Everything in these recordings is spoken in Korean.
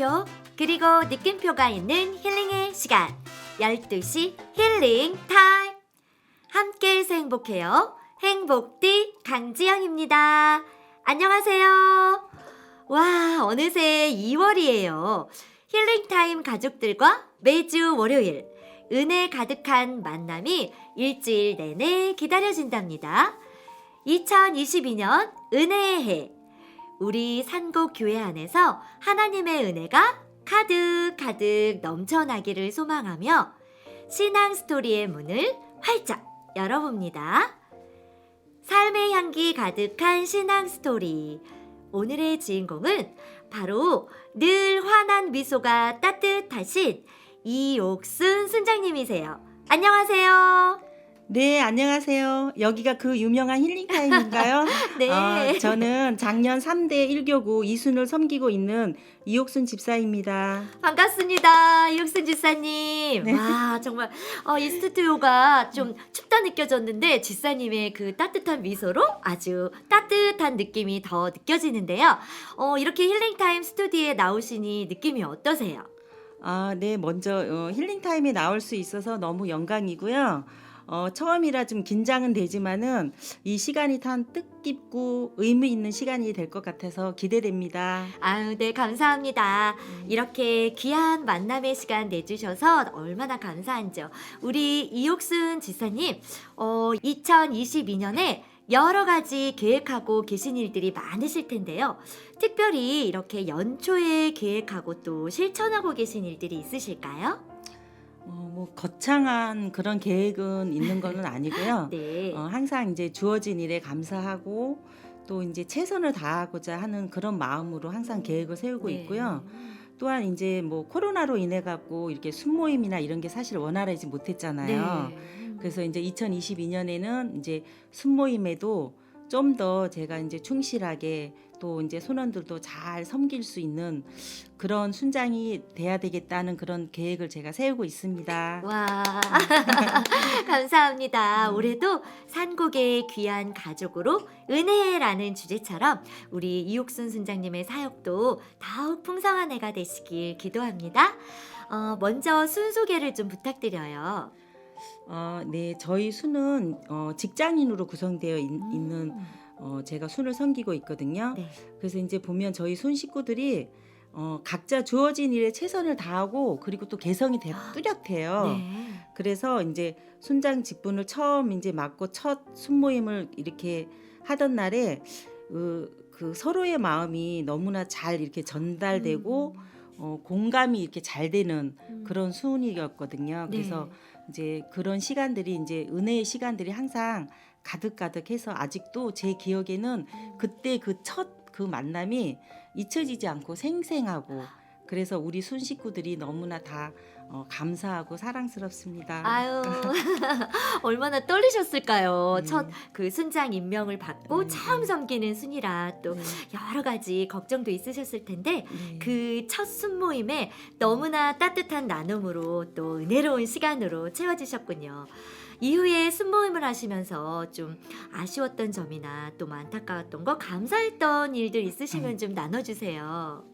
마음표 그리고 느낌표가 있는 힐링의 시간. 12시 힐링 타임! 함께해서 행복해요. 행복띠 강지영입니다. 안녕하세요. 와 어느새 2월이에요. 힐링 타임 가족들과 매주 월요일 은혜 가득한 만남이 일주일 내내 기다려진답니다. 2022년 은혜의 해 우리 산곡 교회 안에서 하나님의 은혜가 가득 가득 넘쳐나기를 소망하며 신앙 스토리의 문을 활짝 열어봅니다. 삶의 향기 가득한 신앙 스토리. 오늘의 주인공은 바로 늘 환한 미소가 따뜻하신 이옥순 순장님이세요. 안녕하세요. 네, 안녕하세요. 여기가 그 유명한 힐링타임인가요? 네. 어, 저는 작년 3대 1교구 이순을 섬기고 있는 이옥순 집사입니다. 반갑습니다. 이옥순 지사님. 네. 와, 정말 어, 이 스튜디오가 좀 춥다 느껴졌는데 지사님의 그 따뜻한 미소로 아주 따뜻한 느낌이 더 느껴지는데요. 어, 이렇게 힐링타임 스튜디오에 나오시니 느낌이 어떠세요? 아, 네, 먼저 어, 힐링타임에 나올 수 있어서 너무 영광이고요. 어, 처음이라 좀 긴장은 되지만은 이 시간이 참 뜻깊고 의미 있는 시간이 될 것 같아서 기대됩니다. 아유, 네, 감사합니다. 이렇게 귀한 만남의 시간 내주셔서 얼마나 감사한죠. 우리 이옥순 지사님, 어, 2022년에 여러 가지 계획하고 계신 일들이 많으실 텐데요. 특별히 이렇게 연초에 계획하고 또 실천하고 계신 일들이 있으실까요? 어, 뭐 거창한 그런 계획은 있는 거는 아니고요. 네. 어, 항상 이제 주어진 일에 감사하고 또 이제 최선을 다하고자 하는 그런 마음으로 항상 계획을 세우고 네. 있고요. 또한 이제 뭐 코로나로 인해 갖고 이렇게 순모임이나 이런 게 사실 원활하지 못했잖아요. 네. 그래서 이제 2022년에는 이제 순모임에도 좀 더 제가 이제 충실하게 또 이제 손원들도 잘 섬길 수 있는 그런 순장이 돼야 되겠다는 그런 계획을 제가 세우고 있습니다. 와 감사합니다. 음. 올해도 산곡의 귀한 가족으로 은혜라는 주제처럼 우리 이옥순 순장님의 사역도 더욱 풍성한 해가 되시길 기도합니다. 어, 먼저 순 소개를 좀 부탁드려요. 어, 네, 저희 수는 어, 직장인으로 구성되어 있, 는 음. 어, 제가 순을 섬기고 있거든요. 네. 그래서 이제 보면 저희 순 식구들이 어, 각자 주어진 일에 최선을 다하고 그리고 또 개성이 되, 뚜렷해요. 네. 그래서 이제 순장 직분을 처음 이제 맡고 첫 순모임을 이렇게 하던 날에 그, 그 서로의 마음이 너무나 잘 이렇게 전달되고 어, 공감이 이렇게 잘 되는 음. 그런 수훈이었거든요. 네. 그래서 이제 그런 시간들이 이제 은혜의 시간들이 항상 가득가득해서 아직도 제 기억에는 그때 그 첫그 만남이 잊혀지지 않고 생생하고 그래서 우리 순 식구들이 너무나 다 어, 감사하고 사랑스럽습니다. 아유 얼마나 떨리셨을까요? 네. 첫그 순장 임명을 받고 네. 처음 섬기는 순이라 또 네. 여러 가지 걱정도 있으셨을 텐데 네. 그첫 순모임에 너무나 따뜻한 나눔으로 또 은혜로운 시간으로 채워주셨군요. 이후에 순모임을 하시면서 좀 아쉬웠던 점이나 또 안타까웠던 거 감사했던 일들 있으시면 좀 나눠주세요.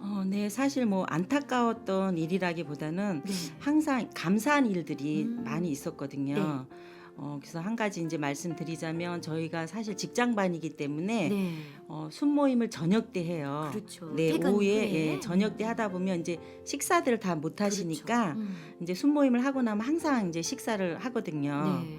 어, 네, 사실 뭐 안타까웠던 일이라기보다는 네. 항상 감사한 일들이 음. 많이 있었거든요. 네. 어, 그래서 한 가지 이제 말씀드리자면 저희가 사실 직장반이기 때문에 네. 어, 순모임을 저녁 때 해요. 그렇죠. 네, 퇴근 오후에 후에. 예, 저녁 때 하다 보면 이제 식사들을 다 못 하시니까 그렇죠. 음. 이제 순모임을 하고 나면 항상 이제 식사를 하거든요. 네.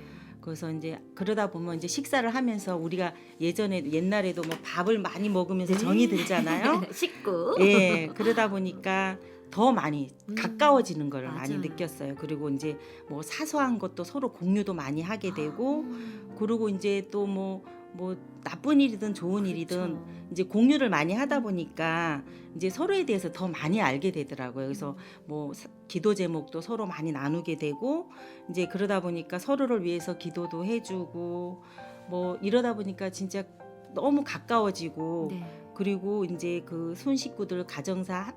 그래서 이제 그러다 보면 이제 식사를 하면서 우리가 예전에 옛날에도 뭐 밥을 많이 먹으면서 네. 정이 들잖아요. 식구. 예, 그러다 보니까 더 많이 음, 가까워지는 걸 많이 맞아요. 느꼈어요. 그리고 이제 뭐 사소한 것도 서로 공유도 많이 하게 되고 음. 그리고 이제 또 뭐 뭐 나쁜 일이든 좋은 일이든 그렇죠. 이제 공유를 많이 하다 보니까 이제 서로에 대해서 더 많이 알게 되더라고요. 그래서 뭐 사- 기도 제목도 서로 많이 나누게 되고 이제 그러다 보니까 서로를 위해서 기도도 해주고 뭐 이러다 보니까 진짜 너무 가까워지고 네. 그리고 이제 그 손 식구들 가정사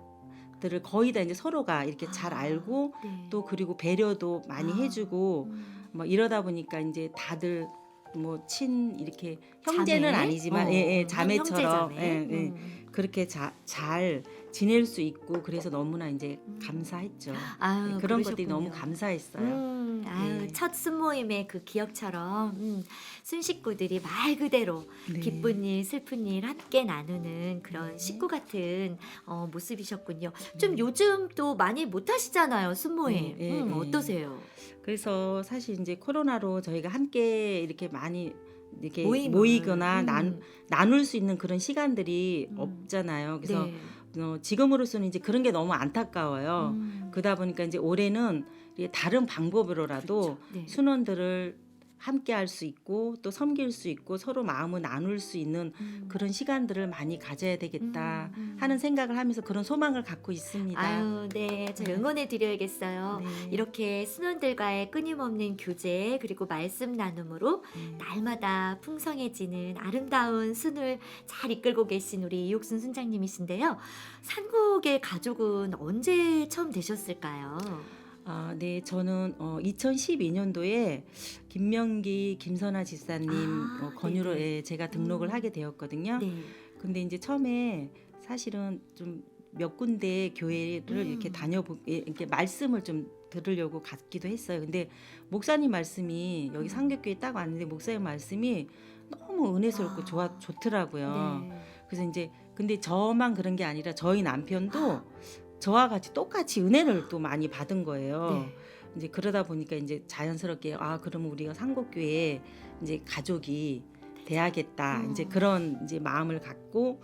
들을 거의 다 이제 서로가 이렇게 잘 아, 알고 네. 또 그리고 배려도 많이 아, 해주고 음. 뭐 이러다 보니까 이제 다들 뭐 친 이렇게 형제는 자매? 아니지만 어, 예, 예, 어, 자매처럼 형제, 자매. 예, 예. 음. 그렇게 자, 잘 지낼 수 있고 그래서 너무나 이제 음. 감사했죠. 아유, 네, 그런 것들이 그러셨군요. 너무 감사했어요. 음, 아유, 네. 첫 순모임의 그 기억처럼 음, 순식구들이 말 그대로 네. 기쁜 일, 슬픈 일 함께 나누는 그런 네. 식구 같은 어, 모습이셨군요. 좀 네. 요즘 또 많이 못 하시잖아요, 순모임. 네, 네, 음, 네. 어떠세요? 그래서 사실 이제 코로나로 저희가 함께 이렇게 많이 이렇게 모임을. 모이거나 음. 난, 나눌 수 있는 그런 시간들이 음. 없잖아요. 그래서 네. 어, 지금으로서는 이제 그런 게 너무 안타까워요. 음. 그러다 보니까 이제 올해는 다른 방법으로라도 그렇죠. 네. 순원들을 함께 할 수 있고 또 섬길 수 있고 서로 마음을 나눌 수 있는 음. 그런 시간들을 많이 가져야 되겠다 음, 음. 하는 생각을 하면서 그런 소망을 갖고 있습니다. 아유, 네, 저 네. 응원해 드려야겠어요. 네. 이렇게 순원들과의 끊임없는 교제 그리고 말씀 나눔으로 네. 날마다 풍성해지는 아름다운 순을 잘 이끌고 계신 우리 이옥순 순장님이신데요. 산국의 가족은 언제 처음 되셨을까요? 아, 네, 저는 어, 2012년도에 김명기, 김선아 지사님 아, 어, 권유로 네네. 예, 제가 등록을 음. 하게 되었거든요. 네. 근데 이제 처음에 사실은 좀 몇 군데 교회를 음. 이렇게 다녀보 예, 이렇게 말씀을 좀 들으려고 갔기도 했어요. 근데 목사님 말씀이 여기 음. 상격교회 딱 왔는데 목사님 말씀이 너무 은혜스럽고 아. 좋아 좋더라고요. 네. 그래서 이제 근데 저만 그런 게 아니라 저희 남편도 저와 같이 똑같이 은혜를 또 많이 받은 거예요. 네. 이제 그러다 보니까 이제 자연스럽게 아 그러면 우리가 상곡교회에 이제 가족이 돼야겠다 음. 이제 그런 이제 마음을 갖고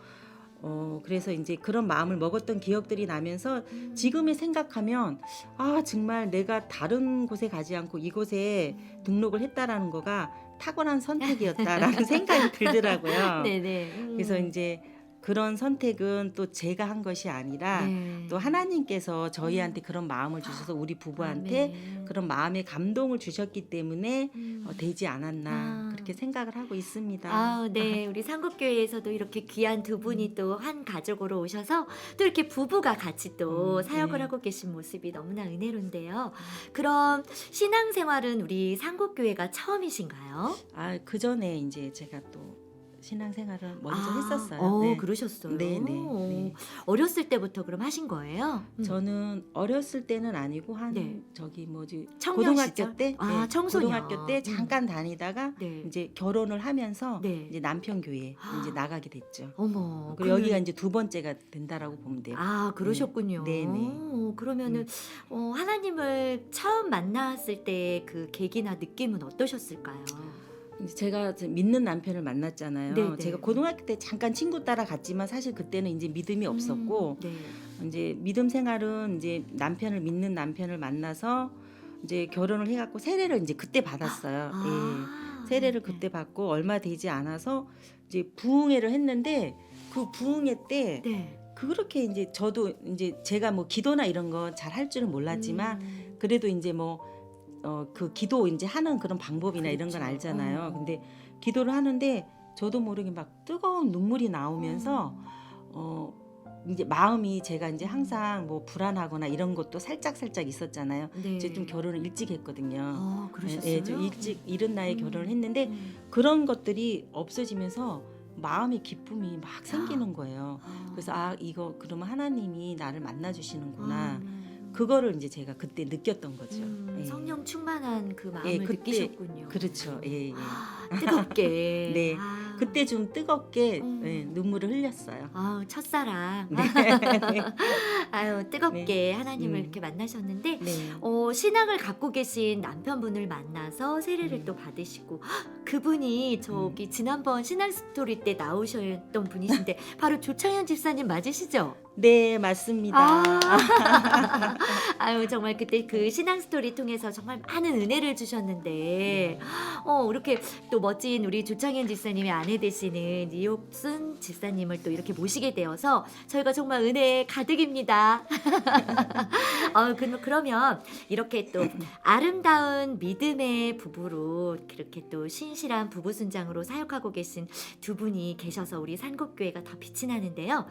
어 그래서 이제 그런 마음을 먹었던 기억들이 나면서 음. 지금에 생각하면 아 정말 내가 다른 곳에 가지 않고 이곳에 등록을 했다라는 거가 타고난 선택이었다라는 생각이 들더라고요. 네네. 음. 그래서 이제 그런 선택은 또 제가 한 것이 아니라 네. 또 하나님께서 저희한테 그런 마음을 주셔서 우리 부부한테 아멘. 그런 마음의 감동을 주셨기 때문에 음. 어, 되지 않았나 아. 그렇게 생각을 하고 있습니다. 아, 네. 우리 상국교회에서도 이렇게 귀한 두 분이 또 한 가족으로 오셔서 또 이렇게 부부가 같이 또 음, 사역을 네. 하고 계신 모습이 너무나 은혜로운데요. 그럼 신앙생활은 우리 상국교회가 처음이신가요? 아, 그 전에 이제 제가 또 신앙생활을 먼저 아, 했었어요. 어, 네. 그러셨어요. 네, 네, 네. 어렸을 때부터 그럼 하신 거예요? 음. 저는 어렸을 때는 아니고 한 네. 저기 뭐지 청년 고등학교 시절? 때 아, 네, 청소년. 고등학교 때 음. 잠깐 다니다가 네. 이제 결혼을 하면서 네. 이제 남편 교회 아. 이제 나가게 됐죠. 어머. 그리고 여기가 그러면- 이제 두 번째가 된다라고 보면 돼요. 아 그러셨군요. 네, 네. 오, 그러면은 음. 어, 하나님을 처음 만났을 때 그 계기나 느낌은 어떠셨을까요? 제가 믿는 남편을 만났잖아요. 네, 네. 제가 고등학교 때 잠깐 친구 따라 갔지만 사실 그때는 이제 믿음이 없었고 음, 네. 이제 믿음 생활은 이제 남편을 믿는 남편을 만나서 이제 결혼을 해갖고 세례를 이제 그때 받았어요. 아, 예. 세례를 네. 그때 받고 얼마 되지 않아서 이제 부흥회를 했는데 그 부흥회 때 네. 그렇게 이제 저도 이제 제가 뭐 기도나 이런 거 잘 할 줄은 몰랐지만 음, 그래도 이제 뭐 어 그 기도 이제 하는 그런 방법이나 이런 건 그렇죠. 알잖아요. 어. 근데 기도를 하는데 저도 모르게 막 뜨거운 눈물이 나오면서 음. 어 이제 마음이 제가 이제 항상 뭐 불안하거나 이런 것도 살짝 살짝 있었잖아요. 네. 이제 좀 결혼을 일찍 했거든요. 어, 그러셨어요? 예, 좀 일찍 이른 나이에 음. 결혼을 했는데 음. 그런 것들이 없어지면서 마음의 기쁨이 막 생기는 거예요. 아. 그래서 아 이거 그러면 하나님이 나를 만나 주시는구나. 아, 네. 그거를 이제 제가 그때 느꼈던 거죠. 음, 예. 성령 충만한 그 마음을 예, 그때- 느끼셨군요. 그렇죠. 예, 예. 아, 뜨겁게. 네. 아. 그때 좀 뜨겁게 음. 예, 눈물을 흘렸어요. 아우 첫사랑. 네. 아유 뜨겁게 하나님을 음. 이렇게 만나셨는데 네. 어, 신앙을 갖고 계신 남편분을 만나서 세례를 음. 또 받으시고 헉, 그분이 저기 지난번 신앙 스토리 때 나오셨던 분이신데 바로 조창현 집사님 맞으시죠? 네, 맞습니다. 아. 아유 정말 그때 그 신앙 스토리 통해서 정말 많은 은혜를 주셨는데 어 이렇게 또 멋진 우리 조창현 집사님의 아내 되시는 이옥순 집사님을 또 이렇게 모시게 되어서 저희가 정말 은혜 가득입니다. 어 그, 그러면 이렇게 또 아름다운 믿음의 부부로 그렇게 또 신실한 부부 순장으로 사역하고 계신 두 분이 계셔서 우리 산곡교회가 더 빛이 나는데요.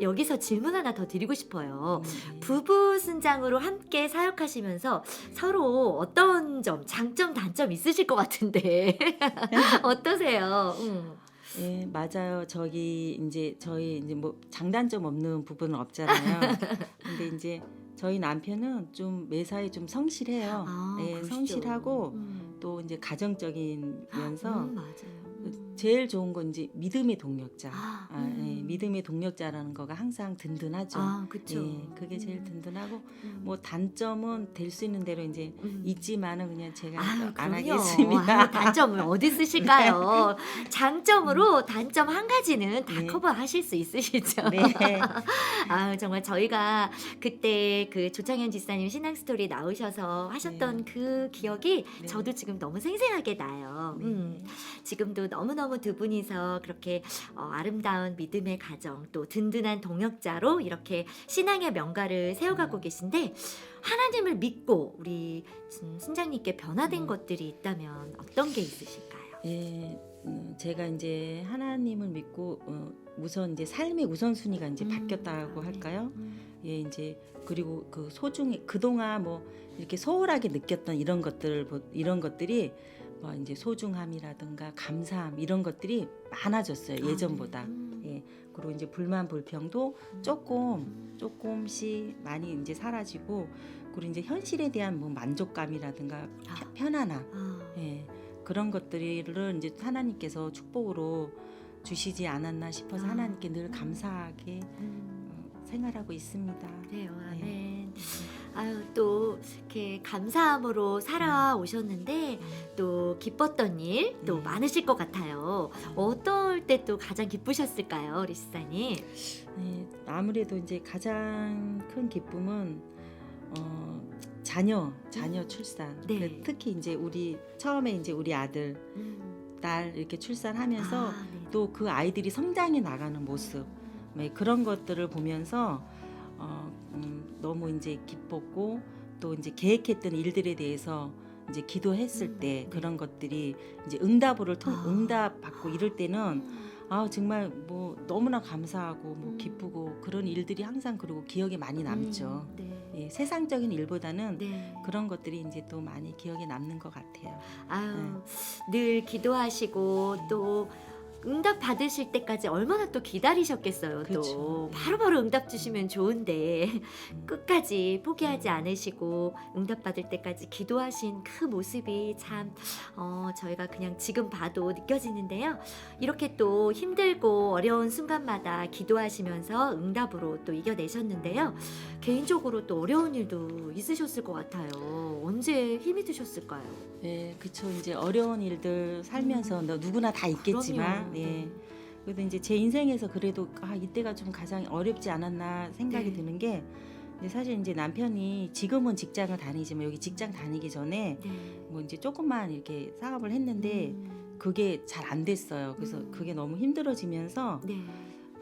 여기서 질문 하나 더 드리고 싶어요. 네. 부부 순장으로 함께 사역하시면서 서로 어떤 점, 장점, 단점 있으실 것 같은데 어떠세요? 음. 예, 맞아요. 저기 이제 저희 이제 뭐 장단점 없는 부분은 없잖아요. 근데 이제 저희 남편은 좀 매사에 좀 성실해요. 아, 예, 그러시죠. 성실하고 음. 또 이제 가정적이면서 음, 맞아요. 음. 제일 좋은 건 이제 믿음의 동력자. 아, 아, 예, 음. 믿음의 동력자라는 거가 항상 든든하죠. 아, 그렇죠. 예, 그게 제일 든든하고 음. 뭐 단점은 될 수 있는 대로 이제 음. 있지만은 그냥 제가 아유, 안 그럼요. 하겠습니다. 아유, 단점을 어디 쓰실까요? 장점으로 단점 한 가지는 다 네. 커버하실 수 있으시죠? 네. 아 정말 저희가 그때 그 조창현 지사님 신앙 스토리 나오셔서 하셨던 그 기억이 네. 저도 지금 너무 생생하게 나요. 네. 음, 지금도 너무너무 두 분이서 그렇게 어, 아름다운 믿음의 가정 또 든든한 동역자로 이렇게 신앙의 명가를 세워가고 음. 계신데 하나님을 믿고 우리 진- 신장님께 변화된 음. 것들이 있다면 어떤 게 있으실까요? 예, 음, 제가 이제 하나님을 믿고 어, 우선 이제 삶의 우선순위가 이제 음, 바뀌었다고 아, 네. 할까요? 음. 예, 이제 그리고 그 소중히 그동안 뭐 이렇게 소홀하게 느꼈던 이런 것들 뭐 이런 것들이 뭐 이제 소중함이라든가 감사함 이런 것들이 많아졌어요 아, 예전보다. 네. 음. 예, 그리고 이제 불만 불평도 조금 조금씩 많이 이제 사라지고 그리고 이제 현실에 대한 뭐 만족감이라든가 아. 편- 편안함 아, 예, 그런 것들을 이제 하나님께서 축복으로 주시지 않았나 싶어서 아. 하나님께 늘 감사하게 음. 어, 생활하고 있습니다. 그래요. 네. 아멘. 아유 또 이렇게 감사함으로 살아오셨는데 또 기뻤던 일또 네. 많으실 것 같아요. 어떨 때 또 가장 기쁘셨을까요, 우리 시사님? 네, 아무래도 이제 가장 큰 기쁨은 어, 자녀 자녀 출산. 네. 그 특히 이제 우리 처음에 이제 우리 아들 음. 딸 이렇게 출산하면서 아, 네. 또 그 아이들이 성장해 나가는 모습 네, 그런 것들을 보면서 어, 음, 너무 이제 기뻤고 또 이제 계획했던 일들에 대해서 이제 기도했을 음, 때 네. 그런 것들이 이제 응답을 통 아. 응답 받고 이럴 때는 음. 아 정말 뭐 너무나 감사하고 뭐 음. 기쁘고 그런 일들이 항상 그리고 기억에 많이 남죠. 음, 네. 예, 세상적인 일보다는 네. 그런 것들이 이제 또 많이 기억에 남는 것 같아요. 아유 늘 기도하시고 네. 또 응답 받으실 때까지 얼마나 또 기다리셨겠어요. 또 그쵸. 바로바로 응답 주시면 좋은데 음. 끝까지 포기하지 않으시고 응답 받을 때까지 기도하신 그 모습이 참 어, 저희가 그냥 지금 봐도 느껴지는데요. 이렇게 또 힘들고 어려운 순간마다 기도하시면서 응답으로 또 이겨내셨는데요. 개인적으로 또 어려운 일도 있으셨을 것 같아요. 언제 힘이 드셨을까요? 네, 그쵸. 이제 어려운 일들 살면서 너 누구나 다 있겠지만, 음. 네. 그래도 이제 제 인생에서 그래도 아 이때가 좀 가장 어렵지 않았나 생각이 네. 드는 게 이제 사실 이제 남편이 지금은 직장을 다니지만 여기 직장 다니기 전에 네. 뭐 이제 조금만 이렇게 사업을 했는데 음, 그게 잘 안 됐어요. 그래서 음. 그게 너무 힘들어지면서 네.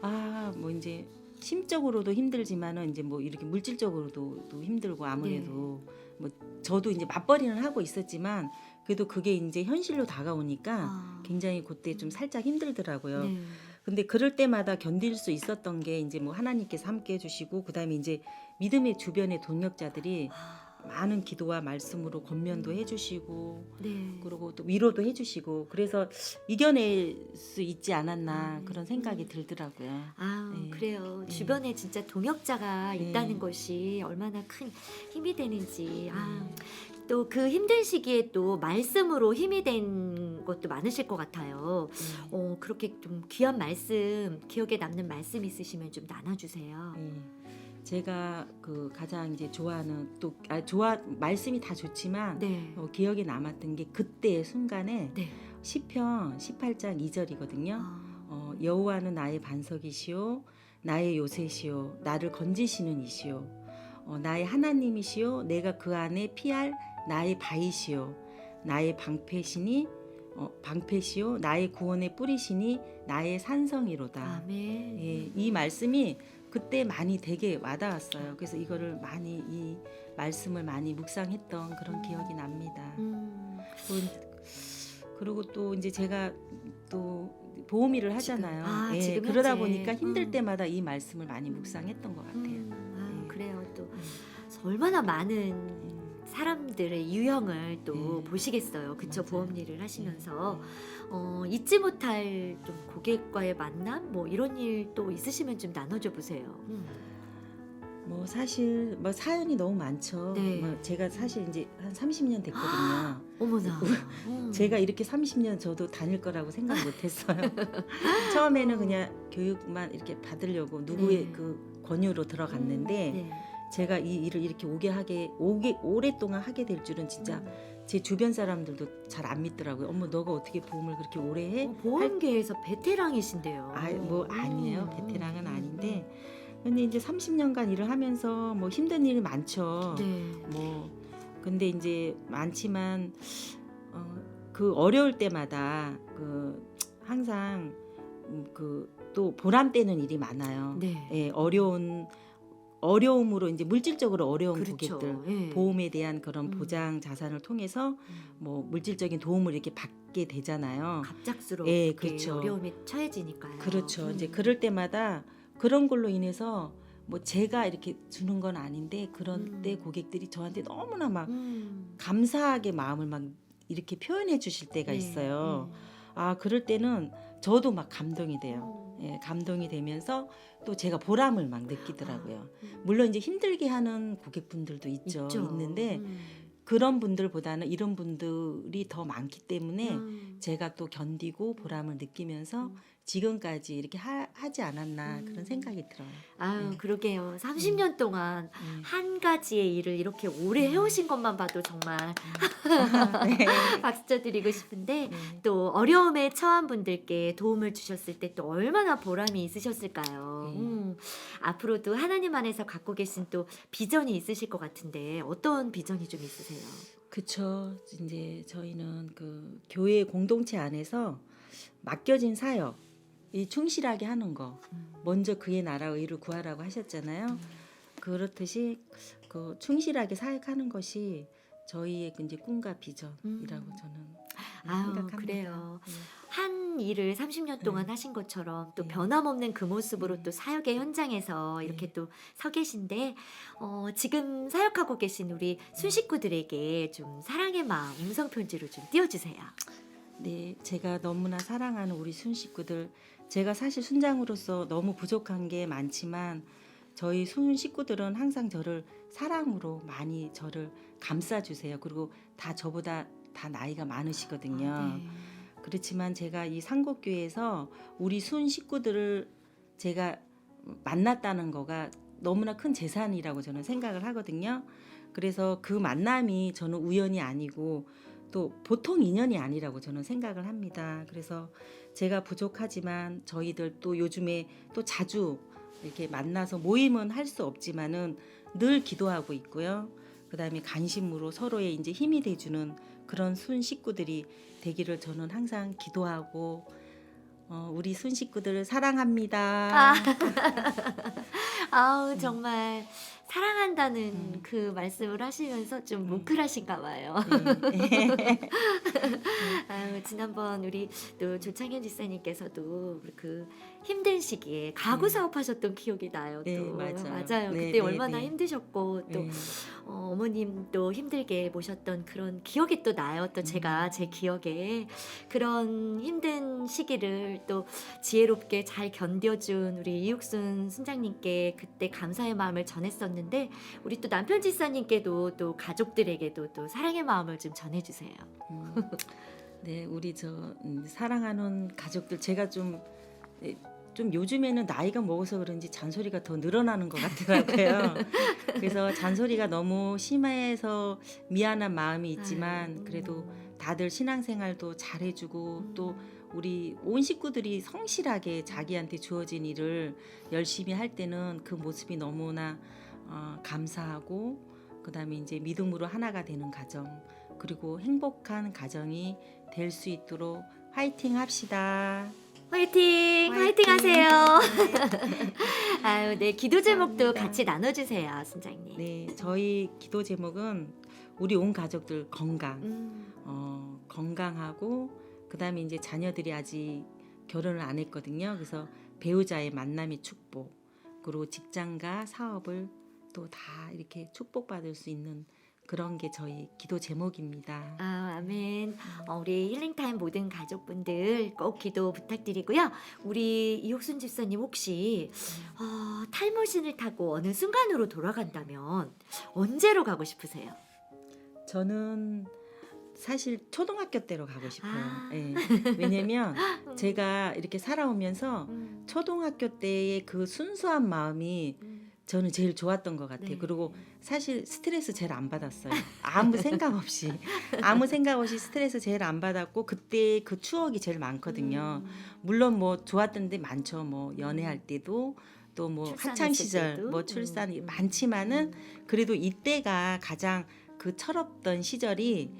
아뭐 이제 심적으로도 힘들지만은 이제 뭐 이렇게 물질적으로도 또 힘들고 아무래도 네. 뭐 저도 이제 맞벌이는 하고 있었지만 그래도 그게 이제 현실로 다가오니까 아, 굉장히 그때 좀 살짝 힘들더라고요. 네. 근데 그럴 때마다 견딜 수 있었던 게 이제 뭐 하나님께서 함께 해주시고 그다음에 이제 믿음의 주변의 동력자들이 아, 많은 기도와 말씀으로 권면도 해주시고 네. 그리고 또 위로도 해주시고 그래서 이겨낼 수 있지 않았나 아, 네. 그런 생각이 음. 들더라고요. 아 네. 그래요. 네. 주변에 진짜 동역자가 네. 있다는 것이 얼마나 큰 힘이 되는지. 아, 네. 또그 힘든 시기에 또 말씀으로 힘이 된 것도 많으실 것 같아요. 네. 어, 그렇게 좀 귀한 말씀, 기억에 남는 말씀 있으시면 좀 나눠주세요. 네. 제가 그 가장 이제 좋아하는 또 아, 좋아 말씀이 다 좋지만 네. 어, 기억에 남았던 게 그때의 순간에 네. 시편 18장 2절이거든요. 아, 어, 여호와는 나의 반석이시요 나의 요새시요 나를 건지시는 이시요 어, 나의 하나님이시요 내가 그 안에 피할 나의 바위시요 나의 방패시니 어, 방패시요 나의 구원의 뿌리시니 나의 산성이로다. 아멘. 예, 이 말씀이 그때 많이 되게 와닿았어요. 그래서 이거를 많이 이 말씀을 많이 묵상했던 그런 기억이 납니다. 음, 그- 그리고 또 이제 제가 또 보험 일을 하잖아요. 지금, 아, 예, 그러다 현재. 보니까 힘들 음. 때마다 이 말씀을 많이 묵상했던 것 같아요. 음, 아, 네. 그래요. 또 음. 얼마나 많은 사람들의 유형을 또 네. 보시겠어요. 그쵸 맞아요. 보험 일을 하시면서 네. 어, 잊지 못할 좀 고객과의 만남 뭐 이런 일 또 있으시면 좀 나눠줘 보세요. 음. 뭐 사실 뭐 사연이 너무 많죠. 네. 뭐 제가 사실 이제 한 30년 됐거든요. 어머나. 음. 제가 이렇게 30년 저도 다닐 거라고 생각 못 했어요. 처음에는 그냥 교육만 이렇게 받으려고 누구의 네. 그 권유로 들어갔는데 네. 제가 이 일을 이렇게 오게 하게 오게 오랫동안 하게 될 줄은 진짜 음. 제 주변 사람들도 잘 안 믿더라고요. 어머 너가 어떻게 보험을 그렇게 오래 해? 어, 보험계에서 베테랑이신데요. 아, 뭐 아니에요. 음, 베테랑은 음, 아닌데 근데 이제 30년간 일을 하면서 뭐 힘든 일이 많죠. 네. 뭐 근데 이제 많지만 어, 그 어려울 때마다 그 항상 그 또 보람 되는 일이 많아요. 네. 예, 어려운 어려움으로 이제 물질적으로 어려운 그렇죠. 고객들 예. 보험에 대한 그런 음. 보장 자산을 통해서 음. 뭐 물질적인 도움을 이렇게 받게 되잖아요. 갑작스럽게 예, 그렇죠. 어려움에 처해지니까요. 그렇죠. 음. 이제 그럴 때마다 그런 걸로 인해서 뭐 제가 이렇게 주는 건 아닌데 그런 음. 때 고객들이 저한테 너무나 막 음. 감사하게 마음을 막 이렇게 표현해 주실 때가 네. 있어요. 아, 그럴 때는 저도 막 감동이 돼요. 음. 예, 감동이 되면서 또 제가 보람을 막 느끼더라고요. 음. 물론 이제 힘들게 하는 고객분들도 있죠. 있죠. 있는데 음. 그런 분들보다는 이런 분들이 더 많기 때문에 음. 제가 또 견디고 보람을 느끼면서 음. 지금까지 이렇게 하, 지 않았나 음. 그런 생각이 들어요. 아유, 네. 그러게요. 30년 동안 음. 한 가지의 일을 이렇게 오래 해오신 것만 봐도 정말 네. 박수 드리고 싶은데 네. 또 어려움에 처한 분들께 도움을 주셨을 때 또 얼마나 보람이 있으셨을까요? 네. 음, 앞으로도 하나님 안에서 갖고 계신 또 비전이 있으실 것 같은데 어떤 비전이 좀 있으세요? 그쵸. 이제 저희는 그 교회 공동체 안에서 맡겨진 사역, 이 충실하게 하는 거, 먼저 그의 나라 의를 구하라고 하셨잖아요. 그렇듯이 그 충실하게 사역하는 것이 저희의 그 이제 꿈과 비전이라고 음. 저는 아유, 생각합니다. 그래요. 네. 한 일을 30년 동안 네. 하신 것처럼 또 네. 변함없는 그 모습으로 네. 또 사역의 현장에서 이렇게 네. 또서 계신데 어, 지금 사역하고 계신 우리 순식구들에게 좀 사랑의 마음 음성 편지로 좀 띄워주세요. 네, 제가 너무나 사랑하는 우리 순 식구들, 제가 사실 순장으로서 너무 부족한 게 많지만 저희 순 식구들은 항상 저를 사랑으로 많이 저를 감싸주세요. 그리고 다 저보다 다 나이가 많으시거든요. 아, 네. 그렇지만 제가 이 상곡교회에서 우리 순 식구들을 제가 만났다는 거가 너무나 큰 재산이라고 저는 생각을 하거든요. 그래서 그 만남이 저는 우연이 아니고 또 보통 인연이 아니라고 저는 생각을 합니다. 그래서 제가 부족하지만 저희들 또 요즘에 또 자주 이렇게 만나서 모임은 할 수 없지만은 늘 기도하고 있고요. 그다음에 간심으로 서로의 이제 힘이 돼주는 그런 순 식구들이 되기를 저는 항상 기도하고 어, 우리 순 식구들을 사랑합니다. 아. 아우 정말 사랑한다는 음. 그 말씀을 하시면서 좀 음. 뭉클하신가 봐요. 네. 아유, 지난번 우리 또 조창현 지사님께서도 그 힘든 시기에 가구 음. 사업하셨던 기억이 나요. 네, 또 맞아요. 네, 그때 네, 얼마나 네. 힘드셨고 또 네. 어, 어머님 또 힘들게 모셨던 그런 기억이 또 나요. 또 음. 제가 제 기억에 그런 힘든 시기를 또 지혜롭게 잘 견뎌준 우리 이육순 순장님께 그때 감사의 마음을 전했었는데 우리 또 남편 지사님께도 또 가족들에게도 또 사랑의 마음을 좀 전해주세요. 음, 네, 우리 저 음, 사랑하는 가족들 제가 좀 네, 좀 요즘에는 나이가 먹어서 그런지 잔소리가 더 늘어나는 것 같더라고요. 그래서 잔소리가 너무 심해서 미안한 마음이 있지만 그래도 음. 다들 신앙생활도 잘해주고 음. 또 우리 온 식구들이 성실하게 자기한테 주어진 일을 열심히 할 때는 그 모습이 너무나 어, 감사하고 그 다음에 이제 믿음으로 하나가 되는 가정 그리고 행복한 가정이 될 수 있도록 화이팅 합시다. 화이팅! 화이팅 하세요. 아유, 네, 기도 제목도 감사합니다. 같이 나눠 주세요, 순장님. 네, 저희 기도 제목은 우리 온 가족들 건강, 음, 어, 건강하고 그다음에 이제 자녀들이 아직 결혼을 안 했거든요. 그래서 배우자의 만남의 축복, 그리고 직장과 사업을 또 다 이렇게 축복받을 수 있는 그런 게 저희 기도 제목입니다. 아, 아멘. 어, 우리 힐링타임 모든 가족분들 꼭 기도 부탁드리고요. 우리 이옥순 집사님 혹시 어, 타임머신을 타고 어느 순간으로 돌아간다면 언제로 가고 싶으세요? 저는 사실 초등학교 때로 가고 싶어요. 아. 예. 왜냐면 제가 이렇게 살아오면서 음, 초등학교 때의 그 순수한 마음이 음, 저는 제일 좋았던 것 같아요. 네. 그리고 사실 스트레스 제일 안 받았어요. 아무 생각 없이 아무 생각 없이 스트레스 제일 안 받았고 그때 그 추억이 제일 많거든요. 음, 물론 뭐 좋았던 데 많죠. 뭐 연애할 때도 또 뭐 학창 시절. 뭐 출산이 음. 많지만은 그래도 이때가 가장 그 철없던 시절이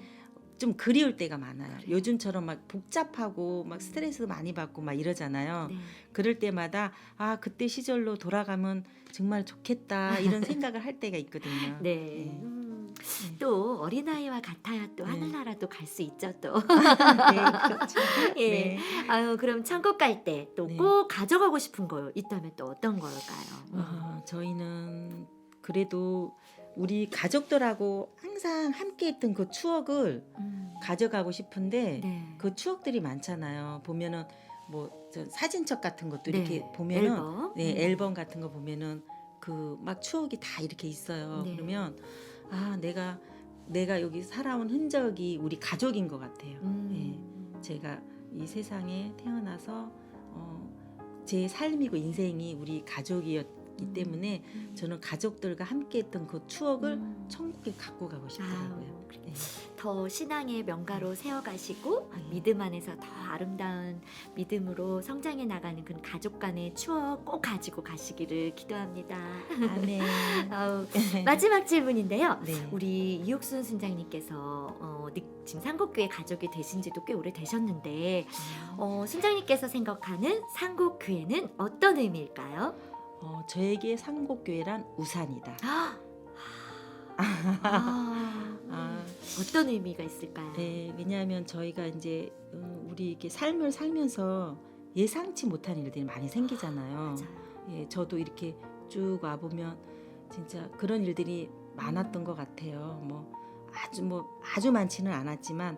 좀 그리울 때가 많아요. 그래요. 요즘처럼 막 복잡하고 막 스트레스 많이 받고 막 이러잖아요. 네. 그럴 때마다 아 그때 시절로 돌아가면 정말 좋겠다 이런 생각을 할 때가 있거든요. 네. 네. 음, 네. 또 어린아이와 같아야 또 네. 하늘나라도 갈수 있죠 또. 네, 그렇죠. 예. 네. 아유 그럼 천국 갈 때또 네. 꼭 가져가고 싶은 거 있다면 또 어떤 걸까요? 음. 어, 저희는 그래도 우리 가족들하고 항상 함께 했던 그 추억을 음. 가져가고 싶은데 네. 그 추억들이 많잖아요. 보면은 뭐저 사진첩 같은 것도 네. 이렇게 보면은 앨범. 네, 음. 앨범 같은 거 보면은 그 막 추억이 다 이렇게 있어요. 네. 그러면 아 내가 내가 여기 살아온 흔적이 우리 가족인 것 같아요. 음. 제가 이 세상에 태어나서 어, 제 삶이고 인생이 우리 가족이었 기 음. 때문에 음. 저는 가족들과 함께했던 그 추억을 음. 천국에 갖고 가고 싶더라고요. 아유. 네. 더 신앙의 명가로 세워가시고 네. 믿음 안에서 더 아름다운 믿음으로 성장해 나가는 그 가족 간의 추억 꼭 가지고 가시기를 기도합니다. 아멘. 아우, 마지막 질문인데요. 네. 우리 이옥순 순장님께서 어, 닉- 지금 상국교회 가족이 되신지도 꽤 오래 되셨는데 어, 순장님께서 생각하는 상국교회는 어떤 의미일까요? 어, 저에게 상복교회란 우산이다. 아, 아, 아, 어떤 의미가 있을까요? 네, 왜냐하면 저희가 이제 어, 우리 이렇게 삶을 살면서 예상치 못한 일들이 많이 생기잖아요. 맞아요. 예, 저도 이렇게 쭉 와 보면 진짜 그런 일들이 많았던 것 같아요. 뭐 아주 뭐 아주 많지는 않았지만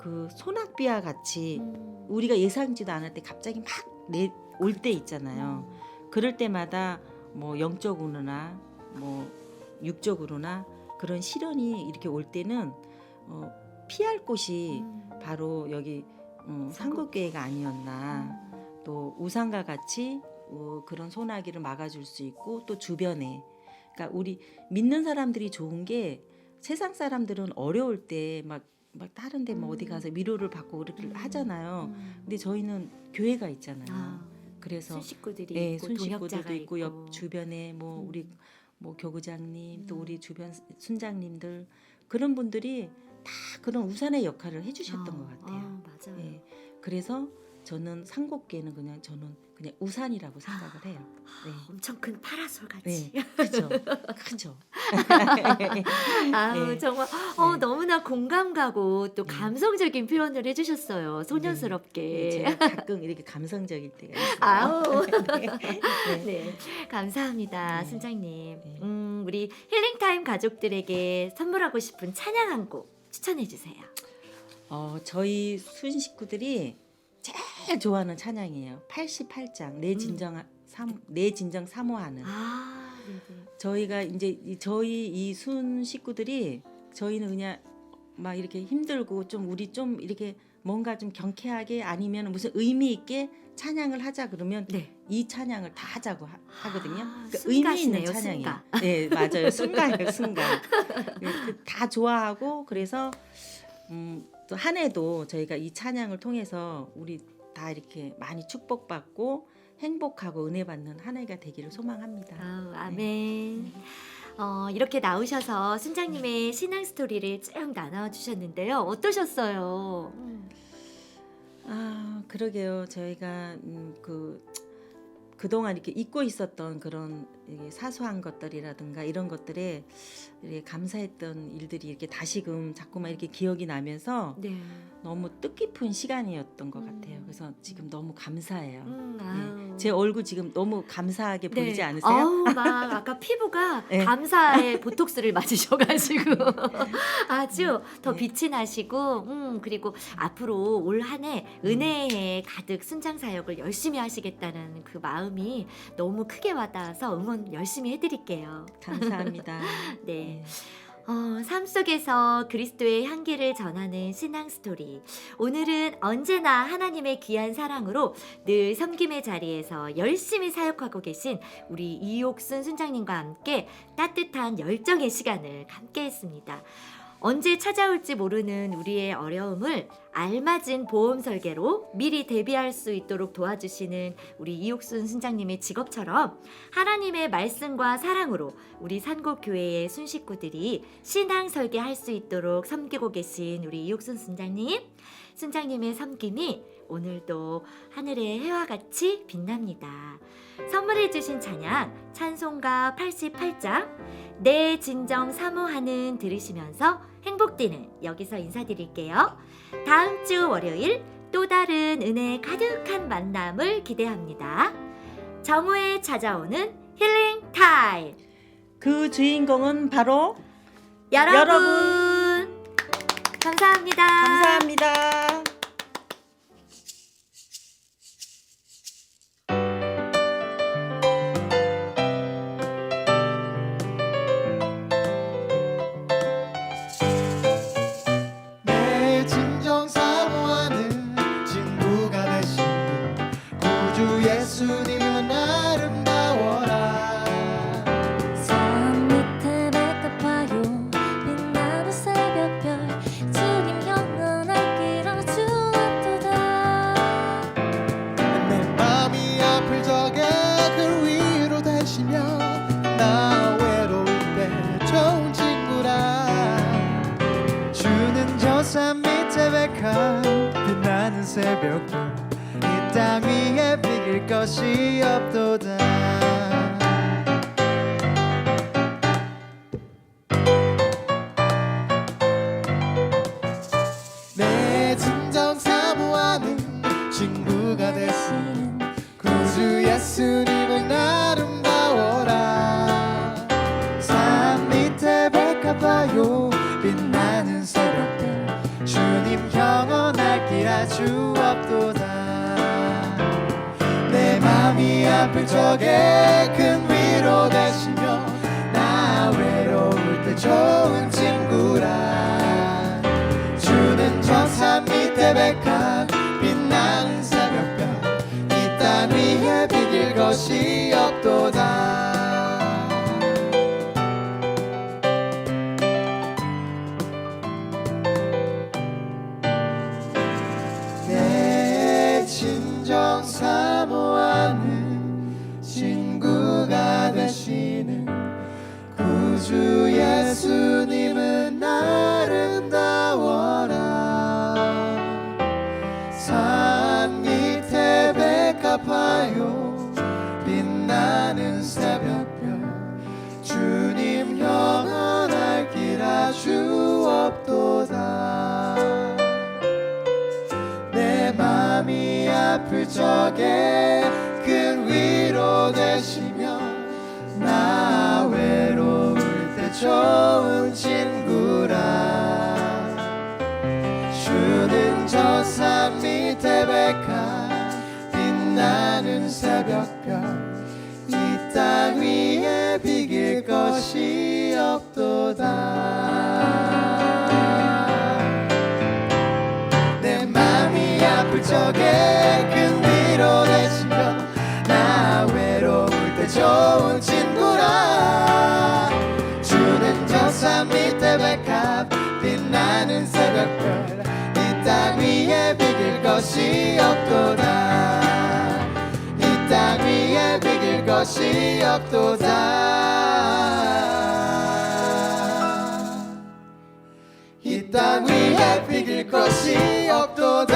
그 소낙비와 같이 음. 우리가 예상치도 않을 때 갑자기 막올때 있잖아요. 그럴 때마다 뭐 영적으로나 뭐 육적으로나 그런 시련이 이렇게 올 때는 어, 피할 곳이 음. 바로 여기 어, 상국- 상국교회가 아니었나. 음. 또 우산과 같이 어, 그런 소나기를 막아줄 수 있고 또 주변에 그러니까 우리 믿는 사람들이 좋은 게 세상 사람들은 어려울 때막막 다른 데뭐 어디 음. 가서 위로를 받고 그렇게 음. 하잖아요. 음. 근데 저희는 교회가 있잖아요. 아, 그래서 순식구들이 예, 있고 동역자가 있고 옆 주변에 뭐 음. 우리 뭐 교구장님 또 음. 우리 주변 순장님들 그런 분들이 다 그런 우산의 역할을 해주셨던 아, 것 같아요. 아, 맞아요. 예. 그래서 저는 상곡계는 그냥 저는 그냥 우산이라고 생각을 해요. 네. 엄청 큰 파라솔 같이. 네. 그죠. 그죠. 아우 네. 정말 어, 네. 너무나 공감 가고 또 네. 감성적인 표현을 해주셨어요. 소녀스럽게. 네, 제가 가끔 이렇게 감성적일 때가 있어요. 아우. 네. 네, 감사합니다, 네. 순장님. 네. 음, 우리 힐링 타임 가족들에게 선물하고 싶은 찬양 한 곡 추천해 주세요. 어, 저희 순 식구들이 제일 좋아하는 찬양이에요. 88장 내 진정 삼, 내 진정 사모하는. 아, 네네. 저희가 이제 이- 저희 이 순 식구들이 저희는 그냥 막 이렇게 힘들고 좀 우리 좀 이렇게 뭔가 좀 경쾌하게 아니면 무슨 의미 있게 찬양을 하자 그러면 네. 이 찬양을 다 하자고 하, 거든요 아, 그 의미 있는 순가시네요, 찬양이에요. 순가. 네, 맞아요. 순가예요, 순가. 그- 그다 좋아하고 그래서 음, 또 한 해도 저희가 이 찬양을 통해서 우리 다 이렇게 많이 축복받고 행복하고 은혜 받는 한 해가 되기를 소망합니다. 아우, 아멘. 어, 이렇게 나오셔서 순장님의 신앙 스토리를 쭉 나눠주셨는데요. 어떠셨어요? 음. 아 그러게요 저희가 음, 그 그동안 이렇게 잊고 있었던 그런 사소한 것들이라든가 이런 것들에 감사했던 일들이 이렇게 다시금 자꾸만 이렇게 기억이 나면서 네. 너무 뜻깊은 시간이었던 것 음. 같아요. 그래서 지금 너무 감사해요. 음, 아유. 제 얼굴 지금 너무 감사하게 보이지 네. 않으세요? 아우, 막 아까 피부가 네. 감사의 보톡스를 맞으셔가지고 아주 더 네. 빛이 나시고, 음 그리고 앞으로 올 한 해 은혜에 가득 순장 사역을 열심히 하시겠다는 그 마음 이 너무 크게 와닿아서 응원 열심히 해드릴게요. 감사합니다. 네. 어, 삶 속에서 그리스도의 향기를 전하는 신앙 스토리. 오늘은 언제나 하나님의 귀한 사랑으로 늘 섬김의 자리에서 열심히 사역하고 계신 우리 이옥순 순장님과 함께 따뜻한 열정의 시간을 함께 했습니다. 언제 찾아올지 모르는 우리의 어려움을 알맞은 보험 설계로 미리 대비할 수 있도록 도와주시는 우리 이옥순 순장님의 직업처럼 하나님의 말씀과 사랑으로 우리 산곡교회의 순식구들이 신앙 설계할 수 있도록 섬기고 계신 우리 이옥순 순장님, 순장님의 섬김이 오늘도 하늘의 해와 같이 빛납니다. 선물해 주신 찬양 찬송가 88장 내 진정 사모하는 들으시면서 행복되는 여기서 인사드릴게요. 다음 주 월요일 또 다른 은혜 가득한 만남을 기대합니다. 정오에 찾아오는 힐링 타임. 그 주인공은 바로 여러분, 여러분. 감사합니다. 감사합니다. 새벽별 이땅 위에 비길 것이 없도다 것이 없도다 적에 큰 위로 되시며 나 외로울 때 좋은 친구라. 주는 저 산 밑에 백합 빛나는 새벽별. 이 땅 위에 비길 것이 없도다. 내 맘이 아플 적에 이 땅 위에 비길 것이 없도다. 이 땅 위에 비길 것이 없도다. 이 땅 위에 비길 것이 없도다